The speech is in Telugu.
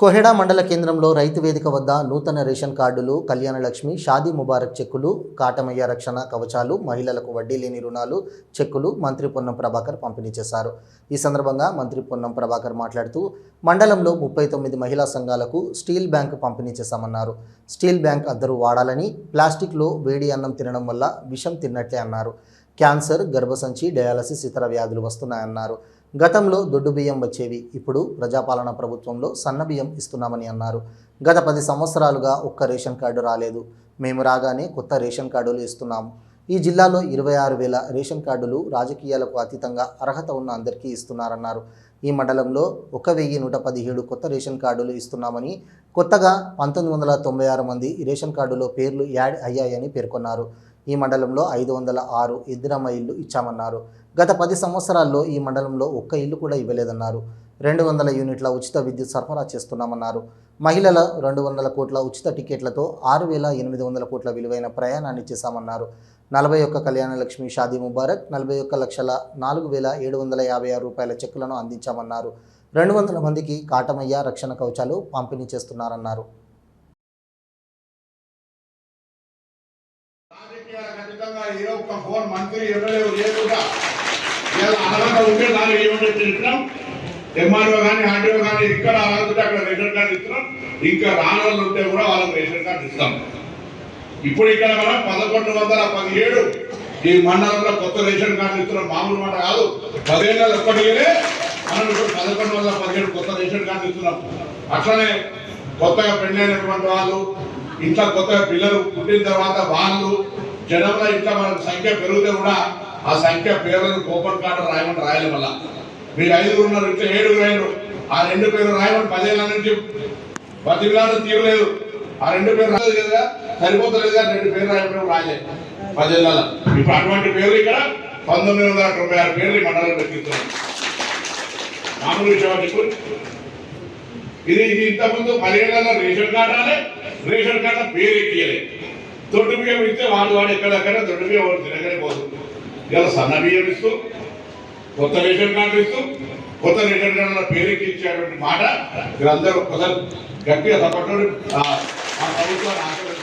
కొహెడా మండల కేంద్రంలో రైతు వేదిక వద్ద నూతన రేషన్ కార్డులు కళ్యాణ లక్ష్మి షాదీ ముబారక్ చెక్కులు కాటమయ్య రక్షణ కవచాలు మహిళలకు వడ్డీ లేని రుణాలు చెక్కులు మంత్రి పొన్నం ప్రభాకర్ పంపిణీ చేశారు. ఈ సందర్భంగా మంత్రి పొన్నం ప్రభాకర్ మాట్లాడుతూ మండలంలో ముప్పై తొమ్మిది మహిళా సంఘాలకు స్టీల్ బ్యాంక్ పంపిణీ చేశామన్నారు. స్టీల్ బ్యాంక్ అద్దరు వాడాలని ప్లాస్టిక్లో వేడి అన్నం తినడం వల్ల విషం తిన్నట్లే అన్నారు. క్యాన్సర్ గర్భసంచి డయాలసిస్ ఇతర వ్యాధులు వస్తున్నాయన్నారు. గతంలో దొడ్డు బియ్యం వచ్చేవి ఇప్పుడు ప్రజాపాలన ప్రభుత్వంలో సన్న బియ్యం ఇస్తున్నామని అన్నారు. గత పది సంవత్సరాలుగా ఒక్క రేషన్ కార్డు రాలేదు. మేము రాగానే కొత్త రేషన్ కార్డులు ఇస్తున్నాము. ఈ జిల్లాలో ఇరవై ఆరు వేల రేషన్ కార్డులు రాజకీయాలకు అతీతంగా అర్హత ఉన్న అందరికీ ఇస్తున్నారన్నారు. ఈ మండలంలో ఒక వెయ్యి నూట పదిహేడు కొత్త రేషన్ కార్డులు ఇస్తున్నామని కొత్తగా పంతొమ్మిది వందల తొంభై ఆరు మంది రేషన్ కార్డులో పేర్లు యాడ్ అయ్యాయని పేర్కొన్నారు. ఈ మండలంలో ఐదు వందల ఆరు ఇద్దరమ్మ ఇల్లు ఇచ్చామన్నారు. గత పది సంవత్సరాల్లో ఈ మండలంలో ఒక్క ఇల్లు కూడా ఇవ్వలేదన్నారు. రెండు వందల యూనిట్ల ఉచిత విద్యుత్ సరఫరా చేస్తున్నామన్నారు. మహిళల రెండు వందల కోట్ల ఉచిత టికెట్లతో ఆరు వేల ఎనిమిది వందల కోట్ల విలువైన ప్రయాణాన్ని చేశామన్నారు. నలభై ఒక్క కళ్యాణ లక్ష్మి షాదీ ముబారక్ నలభై ఒక్క లక్షల నాలుగు వేల ఏడు వందల యాభై ఆరు రూపాయల చెక్కులను అందించామన్నారు. రెండు వందల మందికి కాటమయ్య రక్షణ కవచాలు పంపిణీ చేస్తున్నారన్నారు. ఏ ఒక్క ఫోన్ మంత్రి ఎమ్మెల్యే లేకుండా అర్హత ఉంటే దానికి ఏమంటే ఇస్తున్నాం ఎంఆర్ఓ కానీ ఆర్టీఓ కానీ ఇక్కడ అర్హత అక్కడ రేషన్ కార్డు ఇస్తున్నాం. ఇంకా రానోళ్ళు ఉంటే కూడా వాళ్ళకి రేషన్ కార్డు ఇస్తాం. ఇప్పుడు ఇక్కడ మనం పదకొండు వందల పదిహేడు ఈ మండలంలో కొత్త రేషన్ కార్డు ఇస్తున్నాం మామూలు మాట కాదు. పదిహేను ఒక్కటిగానే మనం ఇప్పుడు పదకొండు వందల పదిహేడు కొత్త రేషన్ కార్డు ఇస్తున్నాం. అట్లనే కొత్తగా పెళ్ళైనటువంటి వాళ్ళు ఇంట్లో కొత్తగా పిల్లలు పుట్టిన తర్వాత వాళ్ళు జనంలో ఇంకా మనకు సంఖ్య పెరిగితే కూడా ఆ సంఖ్య పేర్లను కూపన్ కార్డు రాయమని రాయలే మళ్ళా. మీరు ఐదుగురు ఉన్నారు ఇంట్లో ఏడుగురు అయినారు. ఆ రెండు పేరు రాయమని పదేళ్ళ నుంచి బతిలాడు తీరలేదు. ఆ రెండు పేరు రాలేదు కదా? సరిపోతలేదు? కదా రెండు పేరు రాయడం రాయలే పదేళ్ళ ఇప్పుడు అటువంటి పేర్లు ఇక్కడ పంతొమ్మిది వందల తొంభై ఆరు పేర్లు మండలం లెక్కిస్తున్నాం మామూలు విషయం చెప్పు? ఇది ఇది ఇంతకుముందు పదిహేను రేషన్ కార్డు రాలే. రేషన్ కార్డు పేరు ఎక్కియలేదు దొడ్డు బియ్యం ఇస్తే వాడు వాడు ఎక్కడక్కడ దొడ్డు బియ్యం వాడు తినగానే పోతుంది ఇలా సన్న బియ్యం ఇస్తూ కొత్త రేషన్ కార్డు ఇస్తూ కొత్త రేషన్ కార్డుల పేరు ఎక్కించేటువంటి మాట. మీరందరూ ఒకసారి గట్టిగా తప్పట్టు ఆ ప్రభుత్వాన్ని